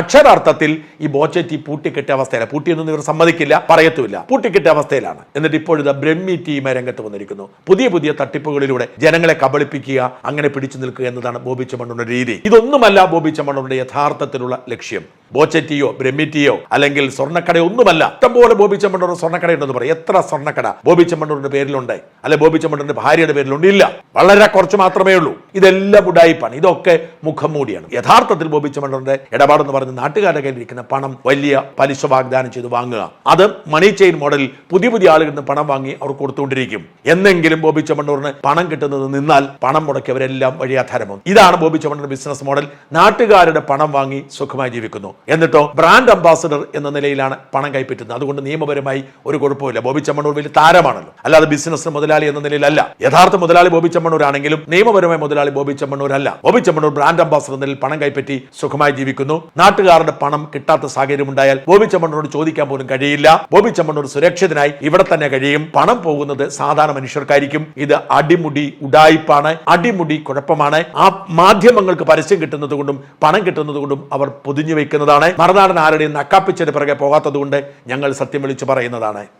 അക്ഷരാർത്ഥത്തിൽ ഈ ബോച്ചേറ്റി പൂട്ടിക്കെട്ടിയ അവസ്ഥയിലാണ് പൂട്ടിയൊന്നും ഇവർ സമ്മതിക്കില്ല പറയത്തുമില്ല. പൂട്ടിക്കെട്ടിയ അവസ്ഥയിലാണ്. എന്നിട്ട് ഇപ്പോഴത്തെ ബ്രഹ്മി ടീമെ രംഗത്ത് വന്നിരിക്കുന്നു. പുതിയ പുതിയ തട്ടിപ്പുകളിലൂടെ ജനങ്ങളെ കബളിപ്പിക്കുക അങ്ങനെ പിടിച്ചു നിൽക്കുക എന്നതാണ് ബോബി ചമ്മണ്ണുടെ രീതി. ഇതൊന്നുമല്ല ബോബി ചമ്മണ്ണുടെ യഥാർത്ഥത്തിലുള്ള ലക്ഷ്യം. ബോച്ചറ്റിയോ ബ്രഹ്മിറ്റിയോ അല്ലെങ്കിൽ സ്വർണക്കട ഒന്നുമല്ല. ഇഷ്ടംപോലെ ബോബി ചെമ്മണ്ണൂർ സ്വർണക്കട ഉണ്ടെന്ന് പറയും. എത്ര സ്വർണക്കട ബോബി ചെമ്മണ്ണൂരിന്റെ പേരിലുണ്ട്? അല്ലെ ബോബി ചെമ്മണ്ണൂരിന്റെ ഭാര്യയുടെ പേരിലുണ്ട് ഇല്ല വളരെ കുറച്ച് മാത്രമേ ഉള്ളൂ. ഇതെല്ലാം ഉടായിപ്പാണ്. ഇതൊക്കെ മുഖം മൂടിയാണ്. യഥാർത്ഥത്തിൽ ബോബി ചെമ്മണ്ണൂരിന്റെ ഇടപാടെന്ന് പറഞ്ഞ് നാട്ടുകാരുടെ കയ്യിൽ ഇരിക്കുന്ന പണം വലിയ പലിശ വാഗ്ദാനം ചെയ്ത് വാങ്ങുക. അത് മണി ചെയിൻ മോഡലിൽ പുതിയ പുതിയ ആളുകളിൽ നിന്ന് പണം വാങ്ങി അവർ കൊടുത്തുകൊണ്ടിരിക്കും. എന്നെങ്കിലും ബോബി ചെമ്മണ്ണൂറിന് പണം കിട്ടുന്നത് നിന്നാൽ പണം മുടക്കിയവരെല്ലാം വഴിയാധാരമാവും ഇതാണ് ബോബി ചെമ്മണ്ണൂർ ബിസിനസ് മോഡൽ. നാട്ടുകാരുടെ പണം വാങ്ങി സുഖമായി ജീവിക്കുന്നു. എന്നിട്ടോ ബ്രാൻഡ് അംബാസഡർ എന്ന നിലയിലാണ് പണം കൈപ്പറ്റുന്നത്. അതുകൊണ്ട് നിയമപരമായി ഒരു കുഴപ്പമില്ല ബോബി ചമ്മണൂർ വലിയ താരമാണല്ലോ. അല്ലാതെ ബിസിനസ് മുതലാളി എന്ന നിലയിലല്ല. യഥാർത്ഥ മുതലാളി ബോബി ചമ്മണൂർ ആണെങ്കിലും നിയമപരമായ മുതലാളി ബോബി ചമ്മണൂർ അല്ല ബോബി ചമ്മണൂർ ബ്രാൻഡ് അംബാസഡർ നിലയിൽ പണം കൈപ്പറ്റി സുഖമായി ജീവിക്കുന്നു. നാട്ടുകാരുടെ പണം കിട്ടാത്ത സാഹചര്യം ഉണ്ടായാൽ ബോബി ചമ്മണ്ണൂർ ചോദിക്കാൻ പോലും കഴിയില്ല. ബോബി ചമ്മണൂർ സുരക്ഷിതനായി ഇവിടെ തന്നെ കഴിയും. പണം പോകുന്നത് സാധാരണ മനുഷ്യർക്കായിരിക്കും. ഇത് അടിമുടി ഉടായിപ്പാണ്. അടിമുടി കുഴപ്പമാണ്. ആ മാധ്യമങ്ങൾക്ക് പരസ്യം കിട്ടുന്നത് കൊണ്ടും പണം കിട്ടുന്നത് കൊണ്ടും അവർ പൊതിഞ്ഞു വെക്കുന്നതാണ് മറുനാടൻ ആരുടെയും നക്കാപ്പിച്ചതിന് പിറകെ പോകാത്തത് കൊണ്ട് ഞങ്ങൾ സത്യം വിളിച്ചു പറയുന്നതാണ്.